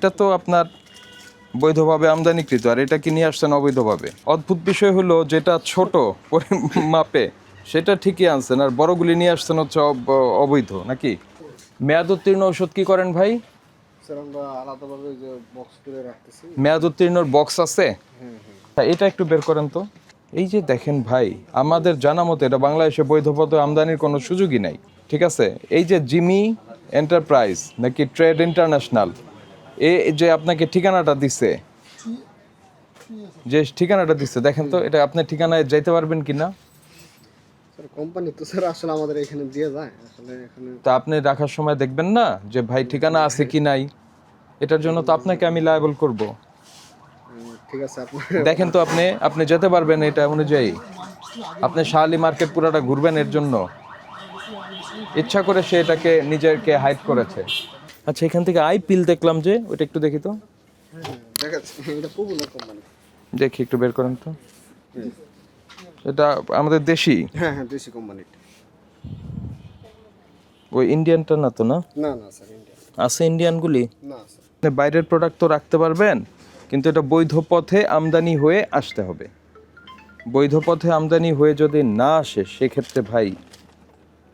এটা তো আপনার বৈধভাবে আমদানিকৃত আর এটা কি নিয়ে আসছেন অবৈধভাবে? অদ্ভুত বিষয় হলো যেটা ছোট মাপে সেটা ঠিকই আনছেন আর বড়গুলি নিয়ে আসছেন হচ্ছে অবৈধ নাকি? মেয়াদ উত্তীর্ণ ওষুধ কি করেন ভাই? মেয়াদ উত্তীর্ণর বক্স আছে? এটা একটু বের করেন তো। এই যে দেখেন ভাই আমাদের জানা মতো এটা বাংলাদেশে বৈধ পথে আমদানির কোনো সুযোগই নাই ঠিক আছে? এই যে জিমি এন্টারপ্রাইজ নাকি ট্রেড ইন্টারন্যাশনাল এ যে আপনাকে ঠিকানাটা দিছে। যে ঠিকানাটা দিচ্ছে দেখেন তো এটা আপনার ঠিকানায় যাইতে পারবেন কি না কোম্পানি তো স্যার আসলে আমাদের এখানে দিয়ে যায় আসলে এখানে তা আপনি রাখার সময় দেখবেন না যে ভাই ঠিকানা আছে কি নাই? এটার জন্য তো আপনাকে আমি লায়াবল করব। ঠিক আছে আপনার দেখেন তো আপনি আপনি যেতে পারবেন এটা অনুযায়ী। আপনি শাহালি মার্কেট পুরাটা ঘুরবেন এর জন্য। ইচ্ছা করে সে এটাকে নিজেকে হাইড করেছে। আচ্ছা এখান থেকে আই পিল দেখলাম যে ওটা একটু দেখি তো। দেখি একটু বের করেন তো। এটা আমাদের দেশি? হ্যাঁ হ্যাঁ দেশি কোম্পানি ওই ইন্ডিয়ানটা না তো না? না না স্যার ইন্ডিয়া আছে ইন্ডিয়ানগুলি না স্যার বাইরের প্রোডাক্ট তো রাখতে পারবেন কিন্তু এটা বৈধ পথে আমদানি হয়ে আসতে হবে। বৈধ পথে আমদানি হয়ে যদি না আসে সেক্ষেত্রে ভাই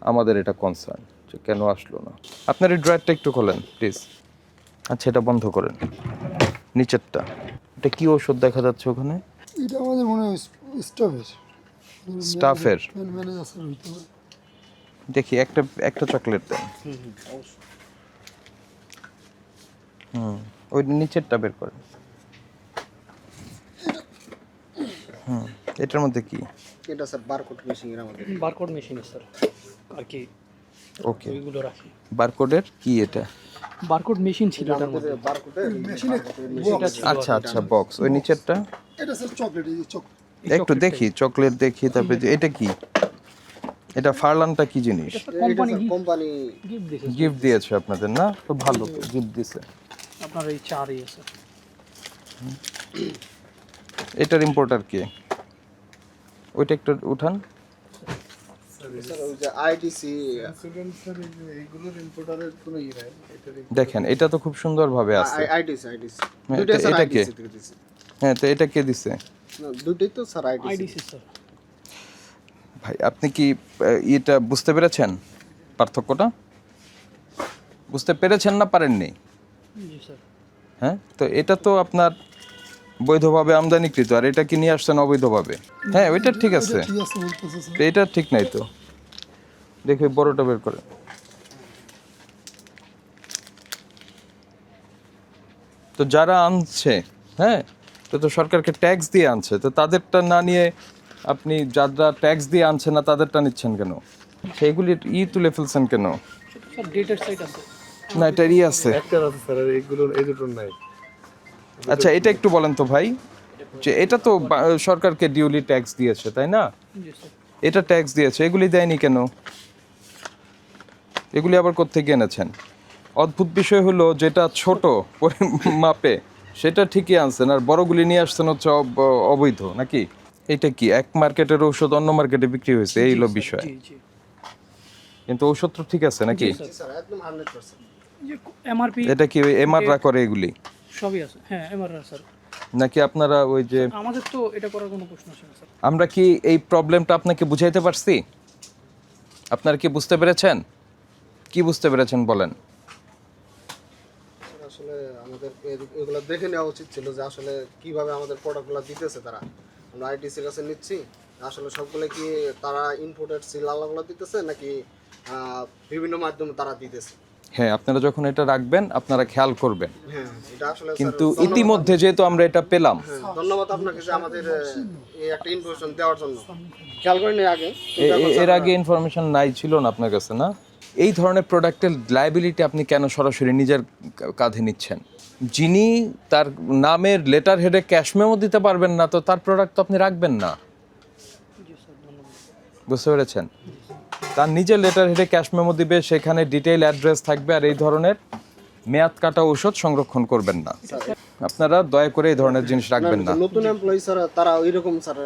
আমাদের এটা কনসার্ন যে কেন আসলো না? আপনার এই ড্রয়ারটা একটু খোলেন প্লিজ আচ্ছা এটা বন্ধ করেন। নিচেরটা। এটা কি ওষুধ দেখা যাচ্ছে ওখানে? এটা আমাদের মনে হয় স্টাফের। স্টাফের? দেখি একটা একটা চকলেট দেন। হুম ওই নিচেরটা বের করেন। হুম এটার মধ্যে কি? এটা স্যার বারকোড মেশিন এর আমাদের। বারকোড মেশিন স্যার আর কি? ওকে। ওইগুলো রাখি। বারকোডের কি এটা? বারকোড মেশিন ছিল এটার মধ্যে। আচ্ছা আচ্ছা বক্স ওই নিচেরটা? এটা স্যার চকলেট এই চকলেট একটু দেখি চকলেট দেখি তারপরে যে এটা কি? এটা ফারলানটা কি জিনিস? কোম্পানি কোম্পানি গিফট দিয়েছে। আপনাদের না? তো ভালো গিফট দিছে আপনার এই এটার ইম্পোর্টার কে? ওইটা একটু উঠান। দেখেন এটা তো খুব সুন্দরভাবে আছে। আইডিসি আইডিসি হ্যাঁ, এটা কে? হ্যাঁ তো এটা কে দিছে? না, তো স্যার আইডিসি আইডিসি স্যার ভাই আপনি কি এটা বুঝতে পেরেছেন পার্থক্যটা? বুঝতে পেরেছেন না পারেননি? হ্যাঁ তো এটা তো আপনার বৈধভাবে আমদানিকৃত আর এটা কি নিয়ে আসছেন অবৈধভাবে? হ্যাঁ ওইটা ঠিক আছে। ঠিক আছে বলতেছে স্যার। তো এটা ঠিক নাই তো। দেখে বড়টা বের করে তো যারা আনছে হ্যাঁ তো তো সরকারকে ট্যাক্স দিয়ে আনছে তো তাদেরটা না নিয়ে আপনি যারা ট্যাক্স দিয়ে আনছে না তাদেরটা নিচ্ছেন কেন? সেইগুলি ই তুলে ফেলছেন কেন? স্যার ডেটের আছে। না এটা ই আছে। একটা আছে স্যার এইগুলোর এই দুটোর নাই। আচ্ছা এটা একটু বলেন তো ভাই যে এটা তো সরকারকে ডিউলি ট্যাক্স দিয়েছে তাই না? এটা ট্যাক্স দিয়েছে এগুলি দেয়নি কেন? এগুলি আবার কোত্থেকে এনেছেন? অদ্ভুত বিষয় হলো যেটা ছোট মাপে সেটা ঠিকই আনছেন আর বড়গুলি নিয়ে আসছেন হচ্ছে অবৈধ নাকি? এটা কি এক মার্কেটের ঔষধ অন্য মার্কেটে বিক্রি হয়েছে? এই হলো বিষয়। কিন্তু ঔষধ তো ঠিক আছে নাকি? স্যার। একদম 100% যে এটা কি এমআররা করে এগুলি? সবই আছে। হ্যাঁ এমআর স্যার নাকি আপনারা ওই যে আমাদের তো এটা করার কোনো প্রশ্ন আসে না স্যার আমরা কি এই প্রবলেমটা আপনাকে বুঝাইতে পারছি? আপনারা কি বুঝতে পেরেছেন? কি বুঝতে পেরেছেন বলেন। আসলে আমাদের এগুলো দেখে নেওয়া উচিত ছিল যে আসলে কীভাবে আমাদের প্রোডাক্টগুলো দিতেছে তারা। আমরা আইটিসির কাছে নিচ্ছি আসলে সবগুলো কি তারা ইনপুটের সিল আলাগুলো দিতেছে নাকি আহ, বিভিন্ন মাধ্যমে তারা দিতেছে? হ্যাঁ আপনারা যখন এটা রাখবেন আপনারা খেয়াল করবেন। হ্যাঁ এটা আসলে স্যার, কিন্তু ইতিমধ্যে যেহেতু আমরা এটা পেলাম। হ্যাঁ, ধন্যবাদ আপনাকে যে আমাদের এই একটা ইনফরমেশন দেওয়ার জন্য। খেয়াল করিনি আগে? এর আগে ইনফরমেশন নাই ছিল না আপনার কাছে না? এই ধরনের প্রোডাক্টের লাইবিলিটি আপনি কেন সরাসরি নিজের কাঁধে নিচ্ছেন? যিনি তার নামের লেটার হেডে ক্যাশ মেমো দিতে পারবেন না তো তার প্রোডাক্ট তো আপনি রাখবেন না। বুঝতে পেরেছেন? তার নিজের লেটার হেডে ক্যাশ মেমো দিবে সেখানে ডিটেইল অ্যাড্রেস থাকবে আর এই ধরনের মেয়াদ কাটা ঔষধ সংরক্ষণ করবেন না। আপনারা দয়া করে এই ধরনের জিনিস রাখবেন না। নতুন এমপ্লয়ি স্যার তারা ওইরকম স্যার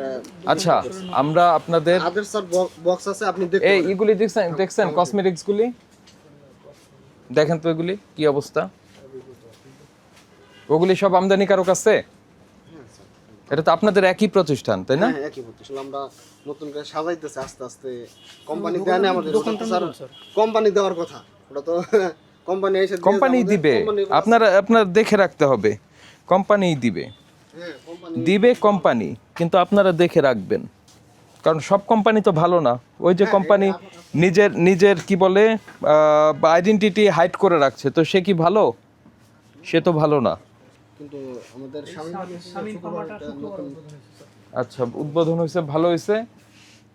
আচ্ছা আমরা আপনাদের আদের স্যার বক্স আছে আপনি দেখতে এই এগুলি দেখছেন দেখছেন কসমেটিক্স গুলি দেখেন তো এগুলি কি অবস্থা? ওগুলি সব আমদানিকারক আছে? এটা তো আপনাদের একই প্রতিষ্ঠান তাই না? হ্যাঁ একই প্রতিষ্ঠান। আমরা নতুন করে সাজাইতেছে আস্তে আস্তে। কোম্পানি দেয় না আমাদের ওটা তো স্যার কোম্পানি দেওয়ার কথা। ওটা তো কোম্পানি এসে কোম্পানি দিবে। কোম্পানি আপনারা আপনার দেখে রাখতে হবে। কোম্পানি দিবে। হ্যাঁ দিবে। কোম্পানি কিন্তু আপনারা দেখে রাখবেন। কারণ সব কোম্পানি তো ভালো না। ওই যে কোম্পানি নিজের নিজের কি বলে আইডেন্টিটি হাইড করে রাখছে। তো সে কি ভালো? সে তো ভালো না। কিন্তু আমাদের আচ্ছা উদ্বোধন হয়েছে ভালো হয়েছে।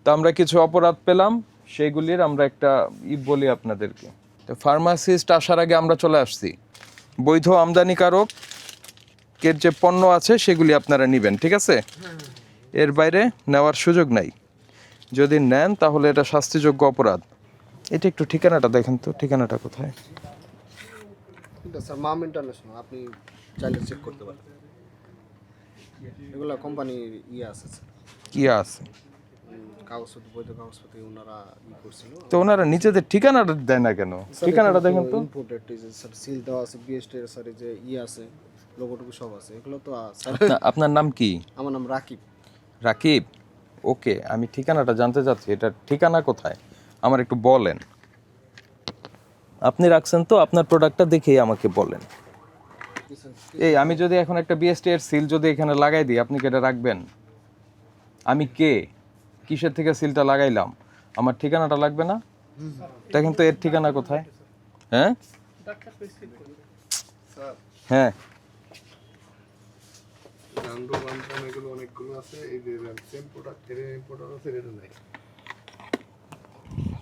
তো আমরা কিছু অপরাধ পেলাম সেগুলির আমরা একটা ই বলি আপনাদেরকে। তো ফার্মাসিস্ট আসার আগে আমরা চলে আসছি। বৈধ আমদানিকারক এর যে পণ্য আছে সেগুলি আপনারা নেবেন ঠিক আছে? এর বাইরে নেওয়ার সুযোগ নাই। যদি নেন তাহলে এটা শাস্তিযোগ্য অপরাধ। এটা একটু ঠিকানাটা দেখেন তো ঠিকানাটা কোথায়? মাম ইন্টারন্যাশনাল আপনি চাইলে চেক করতে পারেন এগুলা কোম্পানির ইয়ে আছে কি আছে? কাগজপত্র বৈধ কাগজপত্র ওনারা ই করছিল। তো ওনারা নিজেদের ঠিকানাটা দেয় না কেন? ঠিকানাটা দেখেন তো। ইম্পোর্টেড স্যার সিল দেওয়া আছে বিএসটি স্যার যে ই আছে লোগোটুকু সব আছে এগুলো তো আপনার- নাম কি? আমার নাম রাকিব। রাকিব? ওকে আমি ঠিকানাটা জানতে চাচ্ছি এটা ঠিকানা কোথায়? আমার একটু বলেন। আপনি রাখছেন তো আপনার প্রোডাক্টটা দেখেই আমাকে বলেন? এই, আমি যদি এখন একটা বিএসটি এর সিল যদি এখানে লাগাই দিই, আপনি কি এটা রাখবেন? আমি কে? কিসের থেকে সিলটা লাগাইলাম? আমার ঠিকানাটা লাগবে না? দেখেন তো এর ঠিকানা কোথায়? হ্যাঁ? হ্যাঁ।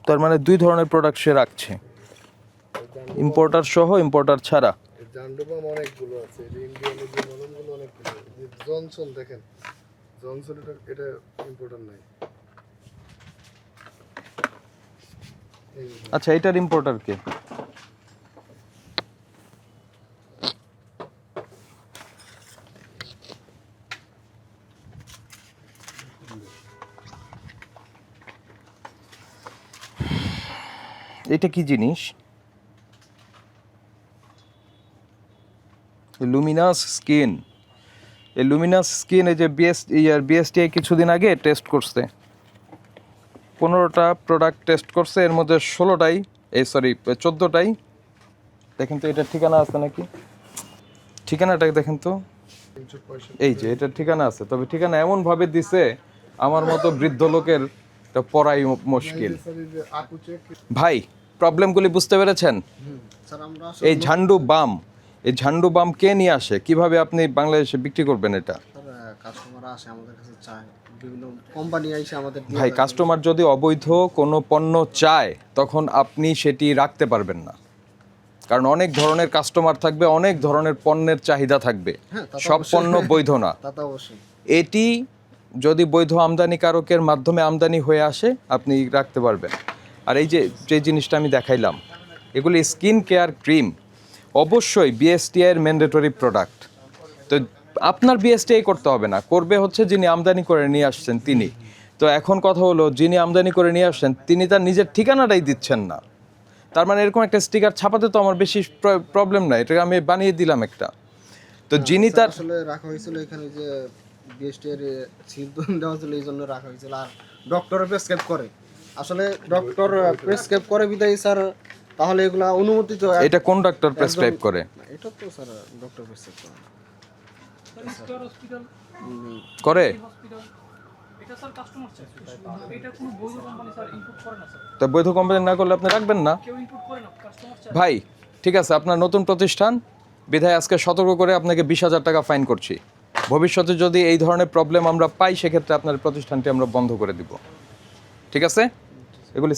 তার মানে দুই ধরনের প্রোডাক্ট সে রাখছে। ইম্পোর্টার সহ ইম্পোর্টার ছাড়া। এর জান্ডু বাম অনেকগুলো আছে, এই ইন্ডিয়ানের যে মলমগুলো অনেকগুলো জনসন দেখেন, জনসন এটা এটা ইম্পোর্টার নাই। আচ্ছা এটার ইম্পোর্টার কে? এটা কি জিনিস? লুমিনাস স্কিন এই লুমিনাস স্কিন এই যে বিএস ইয়ার বিএসটিআই কিছুদিন আগে টেস্ট করছে। পনেরোটা প্রোডাক্ট টেস্ট করছে এর মধ্যে ষোলোটাই এই সরি চোদ্দোটাই। দেখেন তো এটার ঠিকানা আছে নাকি? ঠিকানাটা দেখেন তো। এই যে এটার ঠিকানা আছে। তবে ঠিকানা এমনভাবে দিছে আমার মতো বৃদ্ধ লোকের পড়াই মুশকিল। ভাই প্রবলেমগুলি বুঝতে পেরেছেন? এই ঝান্ডু বাম। এই ঝান্ডু বাম কে নিয়ে আসে? কীভাবে আপনি বাংলাদেশে বিক্রি করবেন এটা? কাস্টমার আসে আমাদের কাছে চায়। বিভিন্ন কোম্পানি এসে আমাদের ভাই কাস্টমার যদি অবৈধ কোনো পণ্য চায় তখন আপনি সেটি রাখতে পারবেন না। কারণ অনেক ধরনের কাস্টমার থাকবে অনেক ধরনের পণ্যের চাহিদা থাকবে। হ্যাঁ, সব পণ্য বৈধ না। এটি যদি বৈধ আমদানিকারকের মাধ্যমে আমদানি হয়ে আসে আপনি রাখতে পারবেন। আর এই যে যে জিনিসটা আমি দেখাইলাম এগুলি স্কিন কেয়ার ক্রিম অবশ্যই বিএসটিআই এর ম্যান্ডেটরি প্রোডাক্ট তো আপনার বিএসটিআই করতে হবে না। করবে হচ্ছে যিনি আমদানি করে নিয়ে আসছেন তিনি। তো এখন কথা হলো যিনি আমদানি করে নিয়ে আসছেন তিনি তার নিজের ঠিকানাটাই দিচ্ছেন না। তার মানে এরকম একটা স্টিকার ছাপাতে তো আমার বেশি প্রবলেম নাই। এটাকে আমি বানিয়ে দিলাম একটা। তো যিনি তার আসলে রাখা হয়েছিল এখানে যে বিএসটি এর সিল দেওয়া ছিল এই জন্য রাখা হয়েছিল। আর ডক্টর প্রেসক্রাইব করে। আসলে ডক্টর প্রেসক্রাইব করে বিদায় স্যার। তাহলে এগুলা অনুমোদিত এটা কোন ডাক্তার প্রেসক্রাইব করে? এটা তো স্যার ডক্টর প্রেসক্রাইব করে স্টার করে? হসপিটাল এটা স্যার কাস্টমার চাই এটা কোনো বৈধ কোম্পানি স্যার ইনপুট করে না তা বৈধ কোম্পানি না করলে আপনি রাখবেন না? কেউ ইনপুট করে না কাস্টমার চাই ভাই ঠিক আছে আপনার নতুন প্রতিষ্ঠান বিধায় আজকে সতর্ক করে আপনাকে বিশ হাজার টাকা ফাইন করছি। ভবিষ্যতে যদি এই ধরনের প্রবলেম আমরা পাই সেক্ষেত্রে আপনার প্রতিষ্ঠানটি আমরা বন্ধ করে দিব। ঠিক আছে? এগুলি